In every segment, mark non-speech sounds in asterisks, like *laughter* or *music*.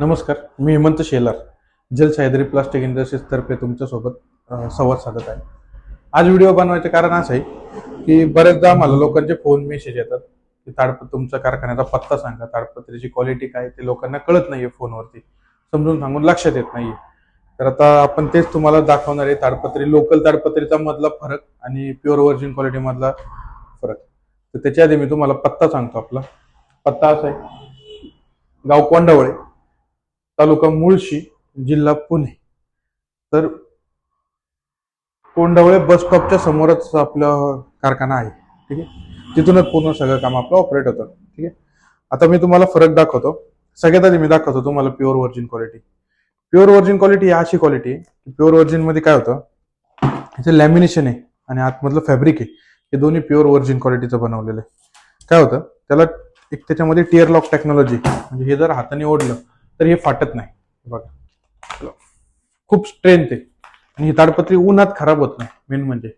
नमस्कार मी हेमंत शेलार जल सह्याद्री प्लास्टिक इंडस्ट्रीजतर्फे तुमच्यासोबत संवाद साधत आहे. आज व्हिडिओ बनवायचे कारण असं आहे की बरेचदा आम्हाला लोकांचे फोन मेसेज येतात की ताडप तुमच्या कारखान्याचा पत्ता सांगा ताडपत्रीची क्वालिटी काय ते लोकांना कळत नाहीये फोनवरती. समजून सांगून लक्षात येत नाहीये. तर आता आपण तेच तुम्हाला दाखवणार आहे ताडपत्री लोकल ताडपत्रीचा मधला फरक आणि प्युअर व्हर्जिन क्वालिटी मधला फरक. तर त्याच्या आधी मी तुम्हाला पत्ता सांगतो आपला. पत्ता असा आहे. गाव कोंडावळे तालुका मुळशी जिल्हा पुणे. तर कोंडावळे बस स्टॉपच्या समोरच आपला कारखाना आहे ठीक आहे? तिथूनच पूर्ण सगळं काम आपलं ऑपरेट होतं ठीक आहे? आता मी तुम्हाला फरक दाखवतो. सगळ्यात आधी मी दाखवतो तुम्हाला pure virgin quality pure virgin quality ही अशी क्वालिटी आहे प्युअर वर्जिनमध्ये काय होतं? याचं लॅमिनेशन आहे आणि आतमधलं फॅब्रिक आहे हे दोन्ही प्युअर व्हर्जिन क्वालिटीचं बनवलेलं आहे. काय होतं? त्याला एक त्याच्यामध्ये टिअर लॉक टेक्नॉलॉजी म्हणजे हे जर हाताने ओढलं तर हे फाटत नाही. बघा. खूप स्ट्रेंथ आहे. आणि ही ताडपत्री उन्हात खराब होत नाही. मेन म्हणजे.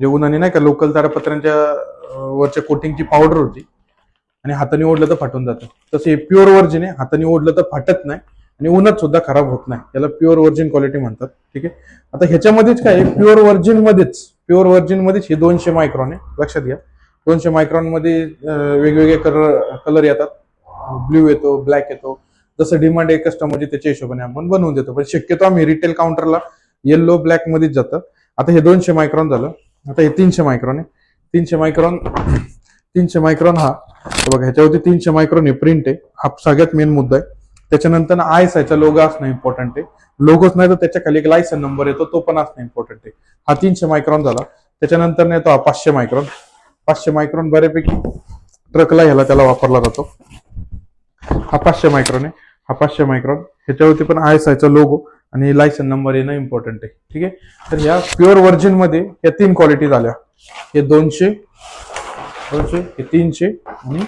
जे उन्हाने नाही का लोकल ताडपत्र्यांच्या वरच्या कोटिंगची पावडर होती. आणि हाताने ओढलं तर फाटून जातं. तसं हे प्युअर वर्जिन आहे. हाताने ओढलं तर फाटत नाही. आणि उन्हात सुद्धा खराब होत नाही. याला प्युअर वर्जिन क्वालिटी म्हणतात. ठीक आहे? आता ह्याच्यामध्येच काय प्युअर वर्जिन मध्येच. प्युअर वर्जिन मध्येच हे दोनशे मायक्रॉन आहे. लक्षात घ्या. दोनशे मायक्रॉनमध्ये वेगवेगळे कलर कलर येतात. ब्ल्यू येतो ब्लॅक येतो. जसं डिमांड आहे कस्टमरची त्याच्या हिशोबाने आपण बनवून देतो. पण शक्यतो आम्ही रिटेल काउंटरला येल्लो ब्लॅक मध्येच जातं. आता हे दोनशे मायक्रॉन झालं. आता हे तीनशे मायक्रॉन आहे. तीनशे मायक्रॉन *clears throat* तीनशे मायक्रॉन हा बघा ह्याच्यावरती तीनशे मायक्रॉन हे प्रिंट आहे. हा सगळ्यात मेन मुद्दा आहे. त्याच्यानंतर आय चा लोगो असणं इम्पॉर्टंट आहे. लोगोच नाही तर त्याच्याखाली एक लायसन नंबर येतो तो पण असणं इम्पॉर्टंट आहे. हा तीनशे मायक्रॉन झाला. त्याच्यानंतर येतो हा पाचशे मायक्रॉन पाचशे मायक्रॉन बऱ्यापैकी ट्रकला ह्याला त्याला वापरला जातो. हा पाचशे मायक्रॉन आहे. हा पाचशे मायक्रॉन. ह्याच्यावरती पण आय एस आयचा लोगो आणि लायसन नंबर येणं इम्पॉर्टंट आहे. ठीक आहे? तर ह्या प्युअर व्हर्जिनमध्ये या तीन क्वालिटी झाल्या. हे दोनशे दोनशे हे तीनशे आणि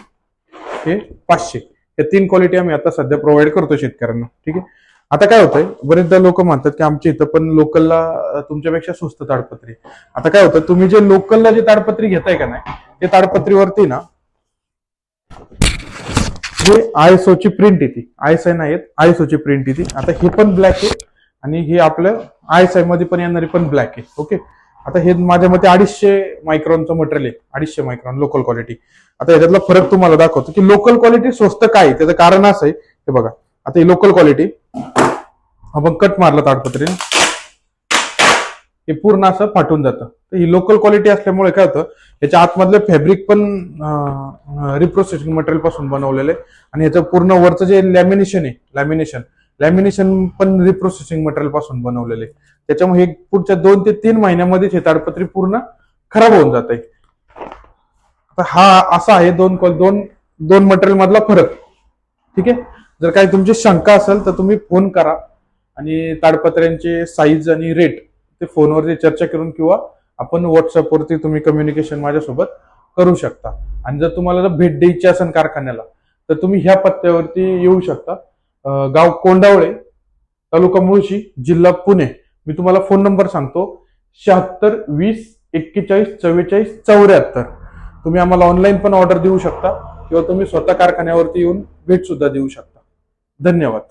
हे पाचशे. या तीन क्वालिटी आम्ही आता सध्या प्रोव्हाइड करतो शेतकऱ्यांना. ठीक आहे? आता काय होतंय? बरेचदा लोक म्हणतात की आमच्या इथं पण लोकलला तुमच्यापेक्षा स्वस्त ताडपत्री आता काय होतं? तुम्ही जे लोकलला जे ताडपत्री घेताय का नाही ते ताडपत्रीवरती ना हे ISO ची प्रिंट येते. आयएसआय नाही येत आयसो ची प्रिंट येते. आता हे पण ब्लॅक आहे आणि हे आपलं आयएसआयमध्ये पण येणारी पण ब्लॅक आहे. ओके आता हे माझ्या मते अडीचशे मायक्रॉनचं मटेरियल आहे. अडीचशे मायक्रॉन लोकल क्वालिटी आता याच्यातला फरक तुम्हाला दाखवतो की लोकल क्वालिटी स्वस्त काय आहे? त्याचं कारण असं आहे. हे बघा. आता ही लोकल क्वालिटी आपण कट मारलं ताडपत्रीने. हे पूर्ण असं फाटून जातं. तर ही लोकल क्वालिटी असल्यामुळे काय होतं याच्या आतमधलं फॅब्रिक पण रिप्रोसेसिंग मटेरियलपासून बनवलेलं आहे. आणि याचं पूर्ण वरचं जे लॅमिनेशन आहे लॅमिनेशन लॅमिनेशन पण रिप्रोसेसिंग मटेरियलपासून बनवलेलं आहे. त्याच्यामुळे हे पुढच्या दोन ते तीन महिन्यामध्येच हे ताडपत्री पूर्ण खराब होऊन जात आहे आता हा असा आहे दोन दोन दोन मटेरियल मधला फरक. ठीक आहे? जर काही तुमची शंका असेल तर तुम्ही फोन करा. आणि ताडपत्र्यांचे साईज आणि रेट ते फोनवरती चर्चा करून किंवा आपण व्हॉट्सअपवरती तुम्ही कम्युनिकेशन माझ्यासोबत करू शकता. आणि जर तुम्हाला जर भेट द्यायची असेल कारखान्याला तर तुम्ही ह्या पत्त्यावरती येऊ शकता. गाव कोंडावळे तालुका मुळशी जिल्हा पुणे. मी तुम्हाला फोन नंबर सांगतो. शहात्तर वीस एक्केचाळीस चव्वेचाळीस चौऱ्याहत्तर. तुम्ही आम्हाला ऑनलाईन पण ऑर्डर देऊ शकता किंवा तुम्ही स्वतः कारखान्यावरती येऊन भेट सुद्धा देऊ शकता. धन्यवाद.